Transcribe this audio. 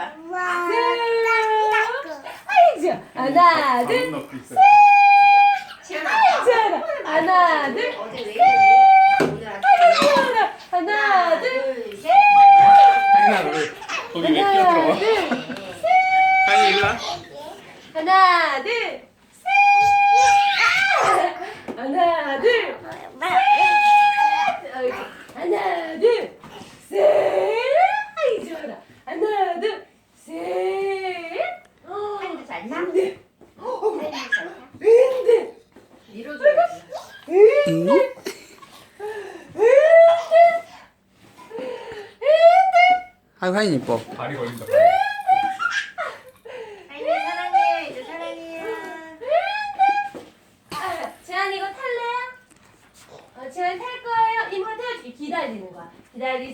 해봐. 아이죠. 하나, 둘, 셋. 지연아. 지연아. 하나, 둘, 어제 왜 이러고? 오늘 아침. 하나, 하나, 둘, 셋. 하나, 둘. 거기 왜 하나, 끼어들어와? 둘, 하니 일로 와. 하나, 둘, 셋. 아! 하나, 둘, 셋. 잘 타? 네. 하인도 잘 타? 네. 밀어줘야지. 네. 아유 하인 이뻐. 발이 걸린다. 하인이 사랑해. 이제 사랑해요. 아, 재한 이거 탈래요? 어, 재한 탈 거예요? 이모 태워줄게. 기다리는 거야. 기다리세요.